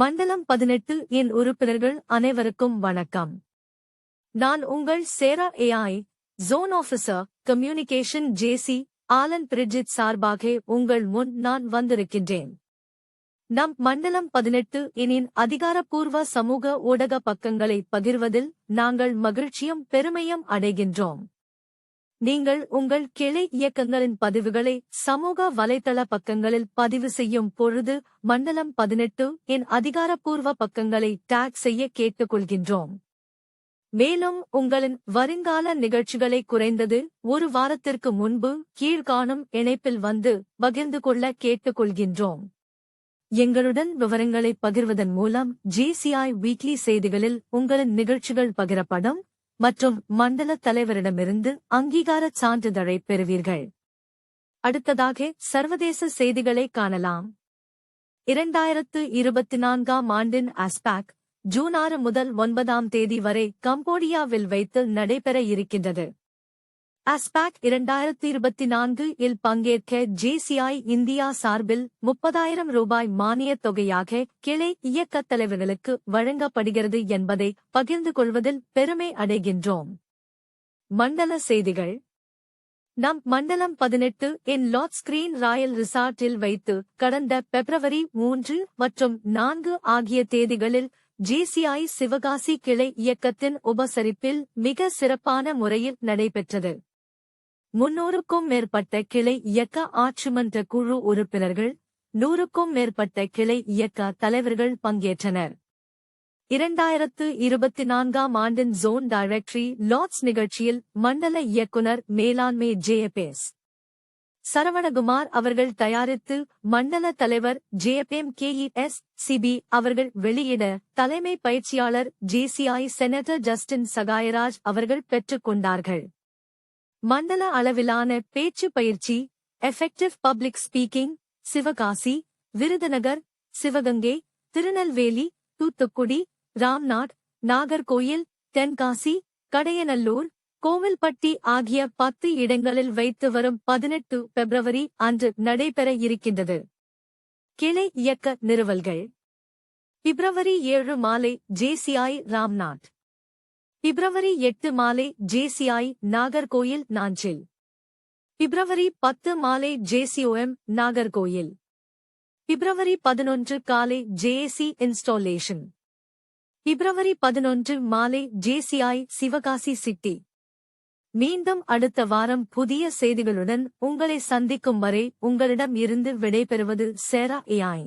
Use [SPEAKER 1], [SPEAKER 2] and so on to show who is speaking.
[SPEAKER 1] மண்டலம் பதினெட்டு என் உறுப்பினர்கள் அனைவருக்கும் வணக்கம். நான் உங்கள் சேரா AI zone officer communication JC Alan Bridget சார்பாக உங்கள் முன் நான் வந்திருக்கின்றேன். நம் மண்டலம் பதினெட்டு எனின் அதிகாரப்பூர்வ சமூக ஊடக பக்கங்களை பகிர்வதில் நாங்கள் மகிழ்ச்சியும் பெருமையும் அடைகின்றோம். நீங்கள் உங்கள் கிளை இயக்கங்களின் பதிவுகளை சமூக வலைதள பக்கங்களில் பதிவு செய்யும் பொழுது மண்டலம் பதினெட்டு என் அதிகாரப்பூர்வ பக்கங்களை டேக் செய்ய கேட்டுக்கொள்கின்றோம். மேலும் உங்களின் வருங்கால நிகழ்ச்சிகளை குறைந்தது ஒரு வாரத்திற்கு முன்பு கீழ்காணும் இணைப்பில் வந்து பகிர்ந்து கொள்ள கேட்டுக்கொள்கின்றோம். எங்களுடன் விவரங்களை பகிர்வதன் மூலம் ஜிசிஐ வீக்லி செய்திகளில் உங்களின் நிகழ்ச்சிகள் பகிரப்படும். மற்றும் மண்டல தலைவரிடமிருந்து அங்கீகாரச் சான்றிதழை பெறுவீர்கள். அடுத்ததாக சர்வதேச செய்திகளை காணலாம். இரண்டாயிரத்து இருபத்தி நான்காம் ஆண்டின் அஸ்பாக் ஜூன் ஆறு முதல் ஒன்பதாம் தேதி வரை கம்போடியாவில் வைத்து நடைபெற இருக்கின்றது. அஸ்பாக் இரண்டாயிரத்து இருபத்தி நான்கு இல் பங்கேற்க ஜேசிஐ இந்தியா சார்பில் முப்பதாயிரம் ரூபாய் மானியத் தொகையாக கிளை இயக்கத் தலைவர்களுக்கு வழங்கப்படுகிறது என்பதை பகிர்ந்து கொள்வதில் பெருமை அடைகின்றோம். மண்டல செய்திகள். நம் மண்டலம் பதினெட்டு இன் லாட் ஸ்கிரீன் ராயல் ரிசார்ட்டில் வைத்து கடந்த பிப்ரவரி மூன்று மற்றும் நான்கு ஆகிய தேதிகளில் ஜேசிஐ சிவகாசி கிளை இயக்கத்தின் உபசரிப்பில் மிக சிறப்பான முறையில் நடைபெற்றது. முன்னூறுக்கும் மேற்பட்ட கிளை இயக்க ஆட்சிமன்ற குழு உறுப்பினர்கள் நூறுக்கும் மேற்பட்ட கிளை இயக்க தலைவர்கள் பங்கேற்றனர். இரண்டாயிரத்து இருபத்தி நான்காம் ஆண்டின் ஜோன் டைரக்டரி லார்ட்ஸ் நிகழ்ச்சியில் மண்டல இயக்குனர் மேலாண்மை ஜேஎபேஸ் சரவணகுமார் அவர்கள் தயாரித்து மண்டல தலைவர் ஜேஎப்எம் கேஇஎஸ் சிபி அவர்கள் வெளியிட தலைமை பயிற்சியாளர் ஜேசிஐ செனட்டர் ஜஸ்டின் சகாயராஜ் அவர்கள் பெற்றுக் கொண்டார்கள். மண்டல அளவிலான பேச்சு பயிற்சி effective public speaking Sivakasi Virudhunagar Sivaganga Tirunelveli Thoothukudi Ramnad Nagercoil Tenkasi Kadayanallur Kovilpatti ஆகிய பத்து இடங்களில் வைத்து வரும் பதினெட்டு பிப்ரவரி அன்று நடைபெற இருக்கின்றது. கிளை இயக்க நிறுவல்கள். பிப்ரவரி ஏழு மாலை ஜேசிஐ ராம்நாத். பிப்ரவரி எட்டு மாலை ஜேசிஐ நாகர்கோயில் நாஞ்சில். பிப்ரவரி பத்து மாலை ஜேசிஓஎம் நாகர்கோயில். பிப்ரவரி பதினொன்று காலை ஜேஏசி இன்ஸ்டாலேஷன். பிப்ரவரி பதினொன்று மாலை ஜேசிஐ சிவகாசி சிட்டி. மீண்டும் அடுத்த வாரம் புதிய செய்திகளுடன் உங்களை சந்திக்கும் வரை உங்களிடம் இருந்து விடைபெறுவது சேரா ஏஐ